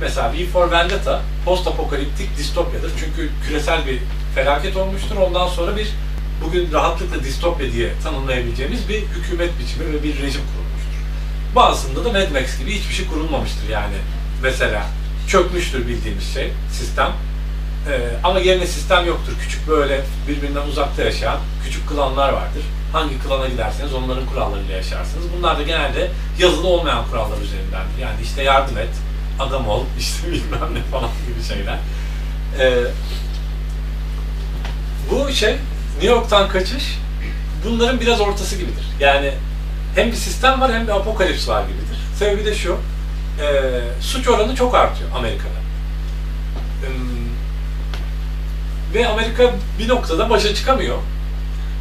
Mesela V for Vendetta post apokaliptik distopyadır. Çünkü küresel bir felaket olmuştur. Ondan sonra bir bugün rahatlıkla distopya diye tanımlayabileceğimiz bir hükümet biçimi ve bir rejim kurulmuştur. Bazısında da Mad Max gibi hiçbir şey kurulmamıştır yani. Mesela çökmüştür bildiğimiz şey, sistem. Ee, ama yerine sistem yoktur. Küçük böyle birbirinden uzakta yaşayan küçük klanlar vardır. Hangi klana giderseniz onların kurallarıyla yaşarsınız. Bunlar da genelde yazılı olmayan kurallar üzerindendir. Yani işte yardım et, adam ol, işte bilmem ne falan gibi şeyler. Ee, bu şey New York'tan kaçış bunların biraz ortası gibidir. Yani hem bir sistem var hem bir apokalips var gibidir. Sebebi de şu, e, suç oranı çok artıyor Amerika'da. Im, ve Amerika bir noktada başa çıkamıyor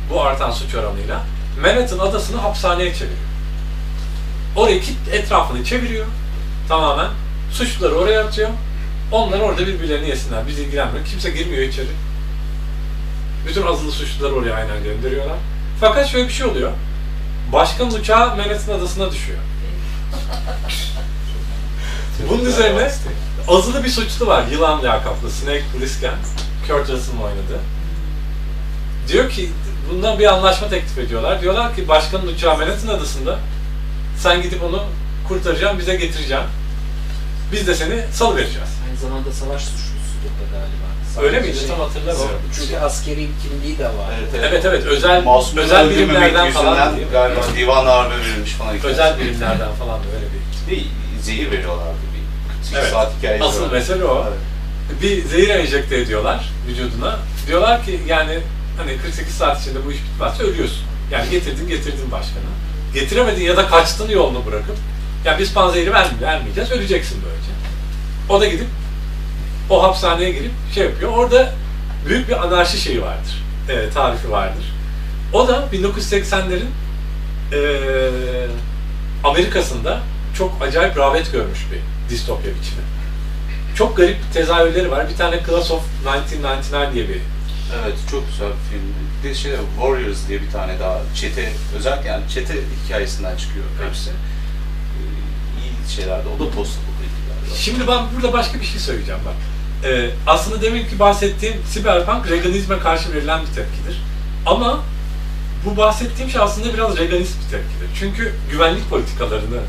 bu artan suç oranıyla. Manhattan adasını hapishaneye çeviriyor. Orayı etrafını çeviriyor tamamen. Suçluları oraya atıyor. Onlar orada birbirlerini yesinler. Biz ilgilenmiyor. Kimse girmiyor içeri. Bütün azılı suçluları oraya aynen gönderiyorlar. Fakat şöyle bir şey oluyor. Başkan uçağı Manhattan adasına düşüyor. Bunun üzerine azılı bir suçlu var. Yılan lakaplı. Snake Plissken. Kurt Russell'ın oynadı. Diyor ki bundan bir anlaşma teklif ediyorlar. Diyorlar ki başkanın uçağı Manhattan adasında sen gidip onu kurtaracaksın, bize getireceksin. Biz de seni salıvereceğiz. Aynı zamanda savaş suçlusudur da galiba. Savaş Öyle miydi? şey- Tam hatırlamıyorum. Çünkü askeri kimliği de var. Evet evet özel Masumları özel birimlerden falan değil mi? galiba divan ağırlığı verilmiş falan. Özel birimlerden falan da öyle bir. Bir zehir veriyorlardı bir 48 Evet. saat hikayesi Asıl var. mesele o. Evet. Bir zehir enjekte ediyorlar vücuduna. Diyorlar ki yani hani 48 saat içinde bu iş bitmezse ölüyorsun. Yani getirdin getirdin başkanı. Getiremedin ya da kaçtın yolunu bırakıp ya biz panzehiri vermi- vermeyeceğiz öleceksin böylece. O da gidip o hapishaneye girip şey yapıyor. Orada büyük bir anarşi şeyi vardır. E, tarifi vardır. O da 1980'lerin eee Amerika'sında çok acayip rağbet görmüş bir distopya biçimi. Çok garip tezahürleri var. Bir tane Class of 1999 diye bir Evet çok güzel bir film. Bir de şey Warriors diye bir tane daha çete özellikle yani çete hikayesinden çıkıyor Evet. hepsi. İyi şeylerde o da post apokaliptik galiba. Şimdi ben burada başka bir şey söyleyeceğim bak. Ee, aslında demin ki bahsettiğim Cyberpunk Reaganizme karşı verilen bir tepkidir. Ama bu bahsettiğim şey aslında biraz Reaganist bir tepkidir. Çünkü güvenlik politikalarını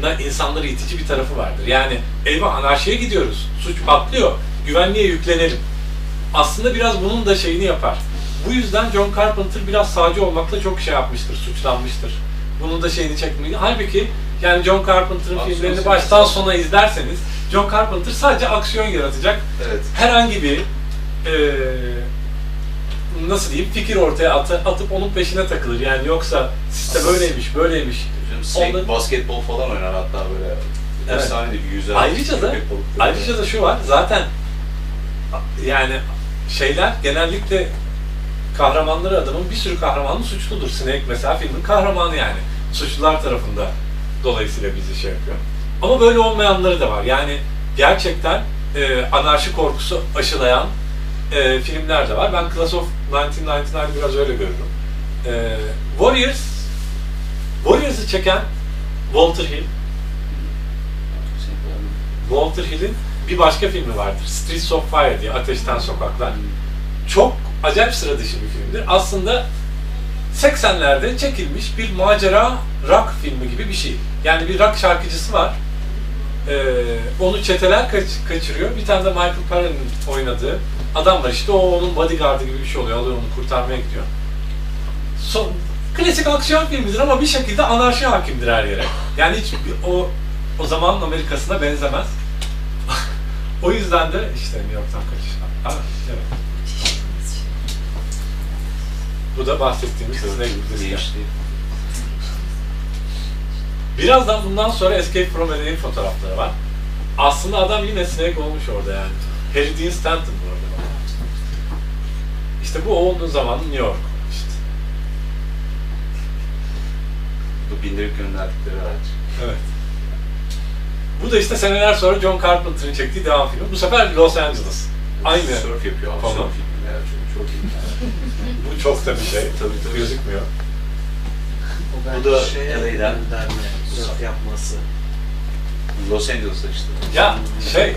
na insanları itici bir tarafı vardır. Yani eyvah anarşiye gidiyoruz, suç patlıyor, güvenliğe yüklenelim. Aslında biraz bunun da şeyini yapar. Bu yüzden John Carpenter biraz sağcı olmakla çok şey yapmıştır, suçlanmıştır. Bunun da şeyini çekmeyi. Halbuki yani John Carpenter'ın Aksiyon filmlerini baştan sona izlerseniz John Carpenter sadece aksiyon yaratacak Evet. herhangi bir eee, nasıl diyeyim fikir ortaya atı, atıp onun peşine takılır. Yani yoksa sistem böyleymiş, böyleymiş. Snake Onların- basketbol falan oynar hatta böyle. Evet. Efsane bir. Ayrıca da ayrıca da şu var. Zaten yani şeyler genellikle kahramanları adamın bir sürü kahramanı suçludur. Snake mesela filmin kahramanı yani. Suçlular tarafında dolayısıyla bizi şey yapıyor. Ama böyle olmayanları da var. Yani gerçekten e, anarşi korkusu aşılayan e, filmler de var. Ben Class of 1999'ı biraz öyle görürüm. E, Warriors Warriors'ı çeken Walter Hill. Walter Hill'in bir başka filmi vardır. Streets of Fire diye Ateşten Sokaklar. Çok acayip sıra dışı bir filmdir. Aslında 80'lerde çekilmiş bir macera rock filmi gibi bir şey. Yani bir rock şarkıcısı var. Ee, onu çeteler kaç- kaçırıyor. Bir tane de Michael Parra'nın oynadığı adam var işte. O onun bodyguardı gibi bir şey oluyor. Alıyor onu kurtarmaya gidiyor. Son, klasik aksiyon filmidir ama bir şekilde anarşi hakimdir her yere. Yani hiç o o zaman Amerika'sına benzemez. o yüzden de işte New York'tan kaçış. Ha, evet. Bu da bahsettiğimiz Snake. Değişti. Birazdan bundan sonra Escape from LA'nin fotoğrafları var. Aslında adam yine Snake olmuş orada yani. Harry Dean Stanton bu arada. İşte bu olduğu zaman New York işte. Bu bindirip gönderdikleri araç. Evet. Bu da işte seneler sonra John Carpenter'ın çektiği devam filmi. Bu sefer Los Angeles. Aynı. Surf yapıyor. Konu. Surf filmi. Evet, çok, iyi. Bu çok da bir şey. Tabii, tabii. Gözükmüyor. O Bu belki da şeye LA'den. gönderme, sörf yapması. Los Angeles'ta işte. Ya şey.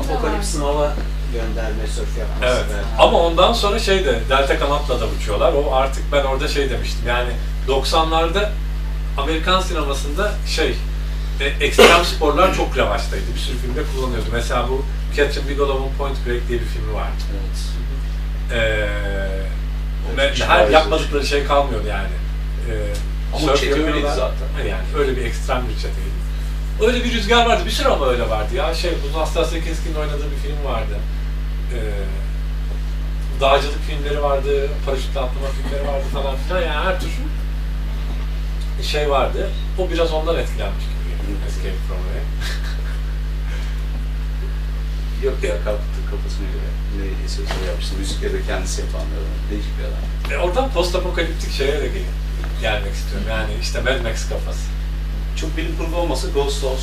Apokalips Nova gönderme sörf yapması. evet. belki. Ama ondan sonra şey de delta kanatla da uçuyorlar. O artık ben orada şey demiştim. Yani 90'larda Amerikan sinemasında şey e, ekstrem sporlar çok revaçtaydı. Bir sürü filmde kullanıyordu. Mesela bu Catherine Bigelow'un Point Break diye bir filmi vardı. Evet. Ee, ve her yapmadıkları şey kalmıyordu yani. Ee, Ama çete öyleydi zaten. Yani öyle bir ekstrem bir çeteydi. Öyle bir rüzgar vardı. Bir sürü ama öyle vardı ya. Şey, bu Nastasya Keskin'in oynadığı bir film vardı. Ee, dağcılık filmleri vardı, paraşütle atlama filmleri vardı falan filan. Yani her tür şey vardı. O biraz ondan etkilenmiş gibi. Escape from. Yok ya kalktı kafasına göre. Ne sözleri yapmıştı. Müzikleri de kendisi yapan bir adam. Değişik bir adam. E oradan post apokaliptik şeye de gel gelmek istiyorum. Yani işte Mad Max kafası. Çok bilim kurgu olmasa Ghost of,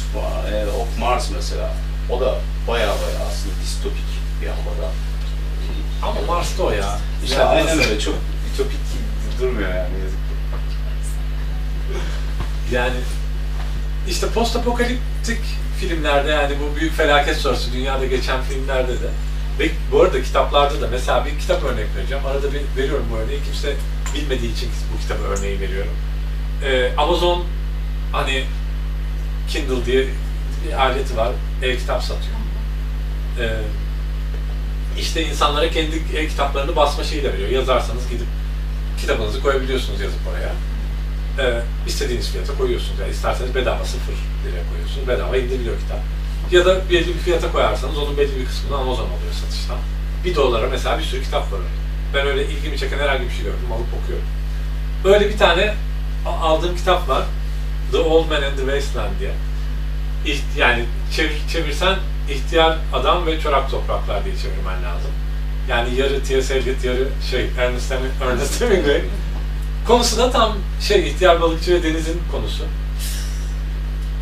e, of Mars mesela. O da baya baya aslında distopik bir havada. Ama Mars'ta o ya. İşte Ya aynen nasıl- öyle. Çok ütopik durmuyor yani yazık. Yani işte post apokaliptik filmlerde yani bu büyük felaket sonrası dünyada geçen filmlerde de ve bu arada kitaplarda da mesela bir kitap örnek vereceğim. Arada bir veriyorum bu örneği. Kimse bilmediği için bu kitabı örneği veriyorum. Ee, Amazon hani Kindle diye bir aleti var. E-kitap satıyor. Ee, işte insanlara kendi e-kitaplarını basma şeyiyle veriyor. Yazarsanız gidip kitabınızı koyabiliyorsunuz yazıp oraya. Ee, istediğiniz fiyata koyuyorsunuz. Yani isterseniz bedava sıfır liraya koyuyorsunuz. Bedava indiriliyor kitap. Ya da belli bir fiyata koyarsanız onun belli bir kısmını Amazon alıyor satıştan. Bir dolara mesela bir sürü kitap var. Ben öyle ilgimi çeken herhangi bir şey gördüm, alıp okuyorum. Böyle bir tane aldığım kitap var. The Old Man and the Wasteland diye. İht- yani çevir, çevirsen ihtiyar adam ve çorak topraklar diye çevirmen lazım. Yani yarı T.S. Eliot, yarı şey Ernest Hemingway. Konusu da tam şey ihtiyar balıkçı ve denizin konusu.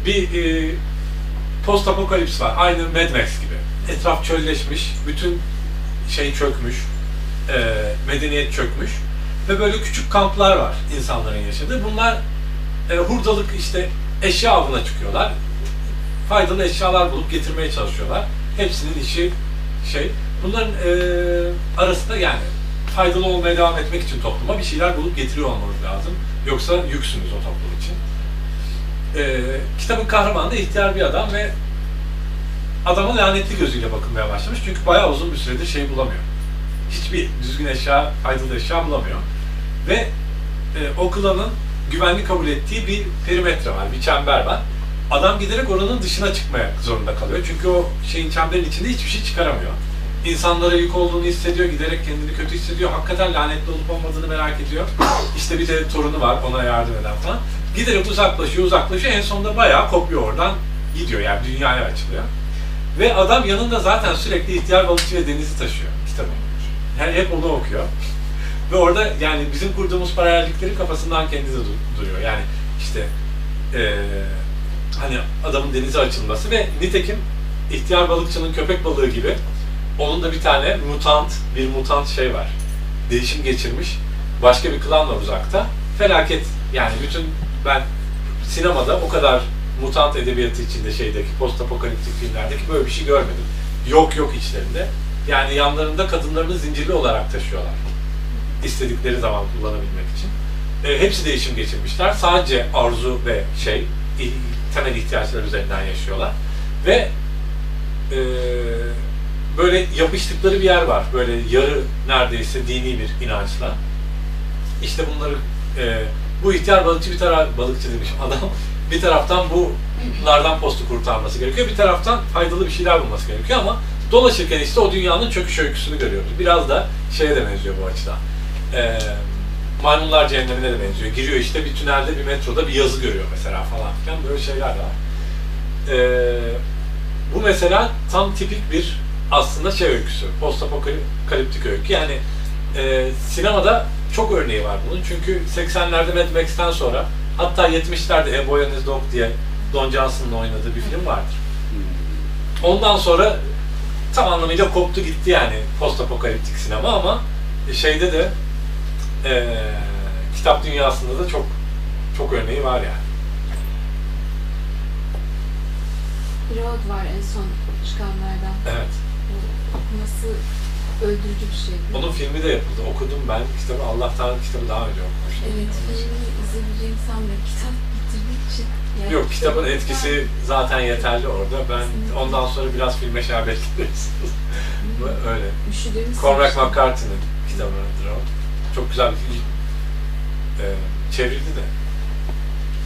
Bir e, post apokalips var. Aynı Mad Max gibi. Etraf çölleşmiş, bütün şey çökmüş, e, medeniyet çökmüş ve böyle küçük kamplar var insanların yaşadığı. Bunlar e, hurdalık işte eşya avına çıkıyorlar. Faydalı eşyalar bulup getirmeye çalışıyorlar. Hepsinin işi şey. Bunların e, arasında yani faydalı olmaya devam etmek için topluma bir şeyler bulup getiriyor olmanız lazım. Yoksa yüksünüz o toplum için. E, kitabın kahramanı da ihtiyar bir adam ve adama lanetli gözüyle bakılmaya başlamış. Çünkü bayağı uzun bir süredir şey bulamıyor. Hiçbir düzgün eşya, faydalı eşya bulamıyor. Ve e, o klanın güvenli kabul ettiği bir perimetre var, bir çember var. Adam giderek oranın dışına çıkmaya zorunda kalıyor. Çünkü o şeyin çemberin içinde hiçbir şey çıkaramıyor. İnsanlara yük olduğunu hissediyor, giderek kendini kötü hissediyor. Hakikaten lanetli olup olmadığını merak ediyor. İşte bir de torunu var, ona yardım eden falan. Giderek uzaklaşıyor, uzaklaşıyor. En sonunda bayağı kopuyor oradan. Gidiyor yani dünyaya açılıyor. Ve adam yanında zaten sürekli ihtiyar balıkçı ve denizi taşıyor kitabı. Yani hep onu okuyor. Ve orada yani bizim kurduğumuz paralellikleri kafasından kendisi du- duruyor. Yani işte eee, hani adamın denize açılması ve nitekim ihtiyar balıkçının köpek balığı gibi onun da bir tane mutant, bir mutant şey var. Değişim geçirmiş. Başka bir klan var uzakta. Felaket. Yani bütün ben sinemada o kadar mutant edebiyatı içinde şeydeki post apokaliptik filmlerdeki böyle bir şey görmedim. Yok yok içlerinde. Yani yanlarında kadınlarını zincirli olarak taşıyorlar. İstedikleri zaman kullanabilmek için. E, hepsi değişim geçirmişler. Sadece arzu ve şey, temel ihtiyaçlar üzerinden yaşıyorlar. Ve e, böyle yapıştıkları bir yer var. Böyle yarı neredeyse dini bir inançla. İşte bunları e, bu ihtiyar balıkçı bir taraf balıkçı demiş adam bir taraftan bunlardan postu kurtarması gerekiyor. Bir taraftan faydalı bir şeyler bulması gerekiyor ama dolaşırken işte o dünyanın çöküş öyküsünü görüyoruz. Biraz da şeye de benziyor bu açıdan. E, Maymunlar Cehennemine de benziyor. Giriyor işte bir tünelde bir metroda bir yazı görüyor mesela falan filan böyle şeyler de var. E, bu mesela tam tipik bir aslında şey öyküsü. Post apokaliptik öykü. Yani e, sinemada çok örneği var bunun. Çünkü 80'lerde Mad Max'ten sonra hatta 70'lerde A Boy and His Dog diye Don Johnson'ın oynadığı bir film vardır. Ondan sonra tam anlamıyla koptu gitti yani post apokaliptik sinema ama şeyde de e, kitap dünyasında da çok çok örneği var yani. Broad var en son çıkanlardan. Evet. Okuması öldürücü bir şey. Onun filmi de yapıldı. Okudum ben kitabı. Allah'tan kitabı daha önce okumuştum. Evet, filmi izleyebileceğimi sanmıyorum. Kitap bitirdiği için. Yani Yok kitabın kitabı etkisi okumak- zaten yeterli orada. Ben ondan sonra biraz filme şerbetleriz. Öyle. Üşüdüğümüz Cormac. McCarthy'nin kitabıdır o. Çok güzel bir film. Ee, çevrildi de.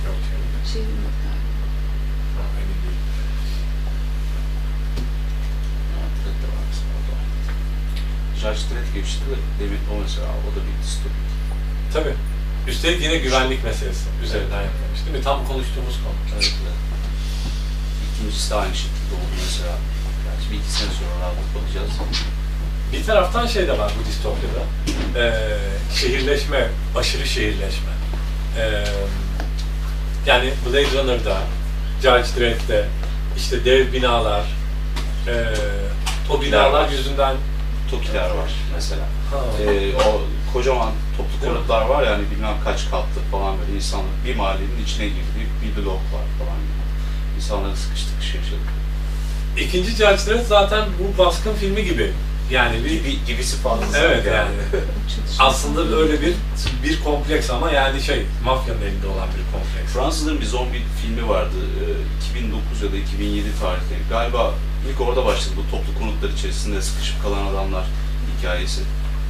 Yok çevrildi. Çevirmek galiba. Ha, emin değilim. Dredd de var mesela o da. Judge Dredd geçti de David o mesela o da bir distopik. Tabii. Üstelik yine güvenlik meselesi üzerinden yapılmış değil mi? Tam konuştuğumuz konu. Evet, evet. İkincisi de aynı şekilde oldu mesela. Gerçi bir iki sene sonra rahat bakacağız. Bir taraftan şey de var bu distopyada. Ee, şehirleşme, aşırı şehirleşme. Ee, yani Blade Runner'da, Judge Dredd'de işte dev binalar, ee, o binalar yüzünden Tokiler var mesela. Ee, o kocaman toplu konutlar var yani bilmem kaç katlı falan böyle insanlar bir mahallenin içine girdi bir blok var falan gibi. İnsanları sıkış tıkış. İkinci Judge Dredd zaten bu baskın filmi gibi. Yani bir Gibi, gibisi fazla. Evet yani. Aslında öyle bir bir kompleks ama yani şey mafyanın elinde olan bir kompleks. Fransızların bir zombi filmi vardı. Ee, 2009 ya da 2007 tarihte. Galiba ilk orada başladı bu toplu konutlar içerisinde sıkışıp kalan adamlar hikayesi.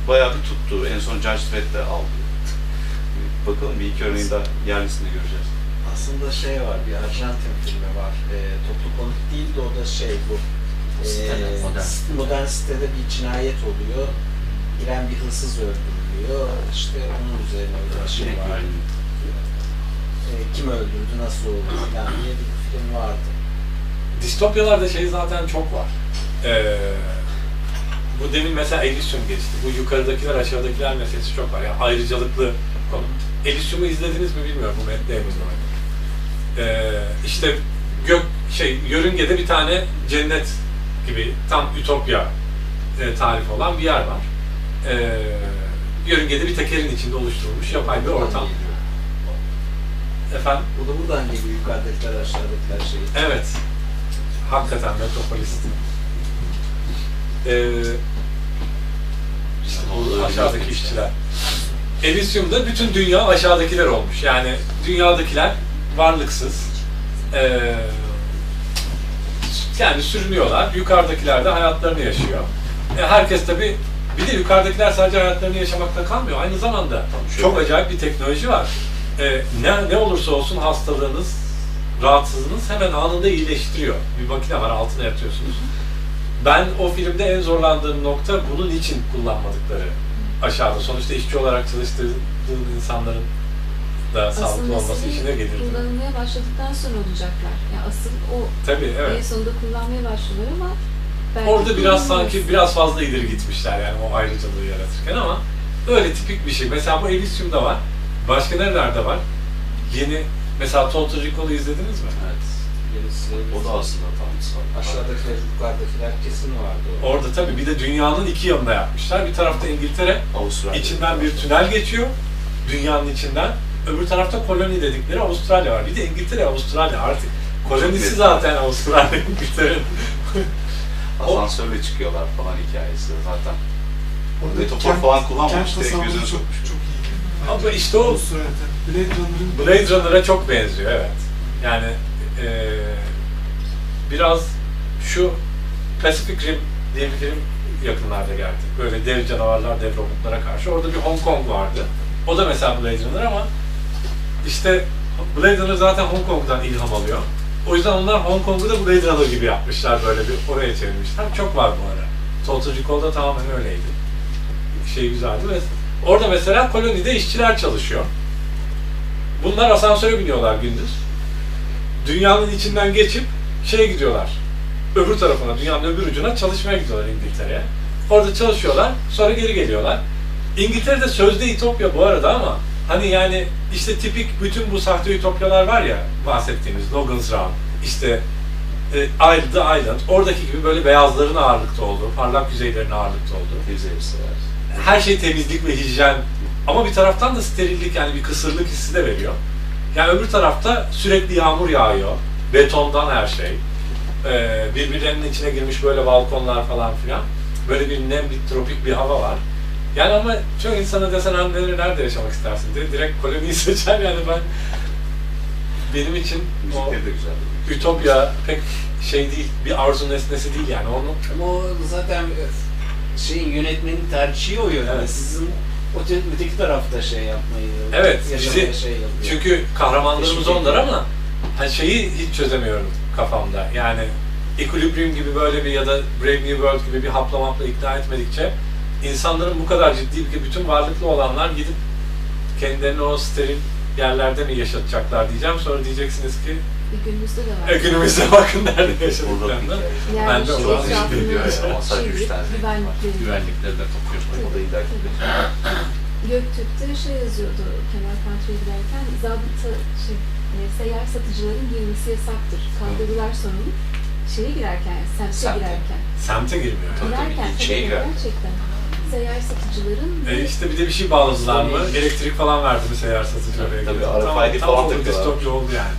Bayağı bir tuttu. En son Judge Dredd de aldı. Bakalım bir iki örneğini daha yerlisinde göreceğiz. Aslında şey var, bir Arjantin filmi var. Ee, toplu konut değil de o da şey bu. ee, Siteler, modern. modern sitede bir cinayet oluyor. Giren bir hırsız öldürülüyor. İşte onun üzerine öyle bir şey var. Ee, kim öldürdü, nasıl oldu falan diye bir film vardı. Distopyalarda şey zaten çok var. Ee, bu demin mesela Elysium geçti. Bu yukarıdakiler aşağıdakiler meselesi çok var. Yani ayrıcalıklı konu. Elysium'u izlediniz mi bilmiyorum bu Matt Damon'ın. Ee, işte gök şey yörüngede bir tane cennet gibi tam ütopya e, tarifi olan bir yer var. Ee, yörüngede bir tekerin içinde oluşturulmuş yapay bir ortam. Efendim? Bu da buradan geliyor yukarıdakiler aşağıdakiler şey. Evet. Hakikaten metropolis. Ee, işte bu aşağıdaki işçiler. Elysium'da bütün dünya aşağıdakiler olmuş. Yani dünyadakiler varlıksız. Ee, yani sürünüyorlar. Yukarıdakiler de hayatlarını yaşıyor. E, herkes tabi bir de yukarıdakiler sadece hayatlarını yaşamakta kalmıyor. Aynı zamanda çok acayip bir teknoloji var. Ee, ne, ne olursa olsun hastalığınız, rahatsızlığınız hemen anında iyileştiriyor. Bir makine var altına yatıyorsunuz. Ben o filmde en zorlandığım nokta bunun için kullanmadıkları aşağıda. Sonuçta işçi olarak çalıştırdığın insanların da sağlıklı Aslında olması işine gelirdi. kullanılmaya başladıktan sonra olacaklar. Yani asıl o Tabii en evet. sonunda kullanmaya başlıyorlar ama belki Orada biraz sanki biraz fazla ileri gitmişler yani o ayrıcalığı yaratırken ama öyle tipik bir şey. Mesela bu Elysium'da var. Başka nerelerde var? Yeni mesela Total Recall'u izlediniz mi? Evet. O da aslında tam sağ. aşağıdakiler, yukarıdakiler kesin vardı. Orada tabii bir de dünyanın iki yanında yapmışlar. Bir tarafta İngiltere, Avustralya. içinden bir tünel geçiyor. Dünyanın içinden. Öbür tarafta koloni dedikleri Avustralya var. Bir de İngiltere, Avustralya artık. Kolonisi zaten Avustralya, İngiltere'nin. Asansörle çıkıyorlar falan hikayesi zaten. Orada Metafor falan kullanmamış, direkt çok, sokmuş. çok. Ama işte o. Blade Runner'ın Blade Runner'a çok benziyor evet. Yani eee, biraz şu Pacific Rim diye bir film yakınlarda geldi. Böyle dev canavarlar, dev robotlara karşı. Orada bir Hong Kong vardı. O da mesela Blade Runner ama işte Blade Runner zaten Hong Kong'dan ilham alıyor. O yüzden onlar Hong Kong'u da Blade Runner gibi yapmışlar böyle bir oraya çevirmişler. Çok var bu ara. Total Recall'da tamamen öyleydi. Şey güzeldi ve orada mesela kolonide işçiler çalışıyor. Bunlar asansöre biniyorlar gündüz. Dünyanın içinden geçip şeye gidiyorlar. Öbür tarafına, dünyanın öbür ucuna çalışmaya gidiyorlar İngiltere'ye. Orada çalışıyorlar, sonra geri geliyorlar. İngiltere'de sözde İtopya bu arada ama hani yani işte tipik bütün bu sahte ütopyalar var ya bahsettiğimiz Logan's Run, işte e, Isle- The Island, oradaki gibi böyle beyazların ağırlıkta olduğu, parlak yüzeylerin ağırlıkta olduğu elbiseler. Her şey temizlik ve hijyen ama bir taraftan da sterillik yani bir kısırlık hissi de veriyor. Yani öbür tarafta sürekli yağmur yağıyor. Betondan her şey. Ee, birbirlerinin içine girmiş böyle balkonlar falan filan. Böyle bir nem, bir tropik bir hava var. Yani ama çok insana desen anneleri nerede yaşamak istersin diye direkt koloniyi seçer yani ben benim için o ütopya pek şey değil, bir arzu nesnesi değil yani onu Ama o zaten şeyin yönetmenin tercihi o yönde. Evet. Sizin öte, öteki tarafta şey yapmayı, Evet, bizi- şey yapıyor. Çünkü kahramanlarımız Teşvik onlar ama hani şeyi hiç çözemiyorum kafamda. Yani Equilibrium gibi böyle bir ya da Brave New World gibi bir hapla mapla ikna etmedikçe insanların bu kadar ciddi bir bütün varlıklı olanlar gidip kendilerini o steril yerlerde mi yaşatacaklar diyeceğim. Sonra diyeceksiniz ki Bir günümüzde de var. e, günümüzde bakın nerede Burada bir yaşadıklarını. hikaye. Yani Ben de şey oradan etrafını diyor ya, çevirip üç tane güvenlikleri. Güvenlikleri de kapıyor. O da. Göktürk'te şey yazıyordu Kemal Kantri'ye giderken zabıta şey, e, seyyar satıcıların girmesi yasaktır. Kaldırdılar sonunu. Şeye girerken, yani semte Semte. girerken. Semte girmiyor. Tabii, tabii, girerken ilçeye tabii girer. gerçekten. Seyyar satıcıların E işte bir de bir şey bağladılar mı? Elektrik falan verdi mi seyyar satıcı oraya Tabii. RFID tam, falan oldu, takıyorlar. distopya oldu yani.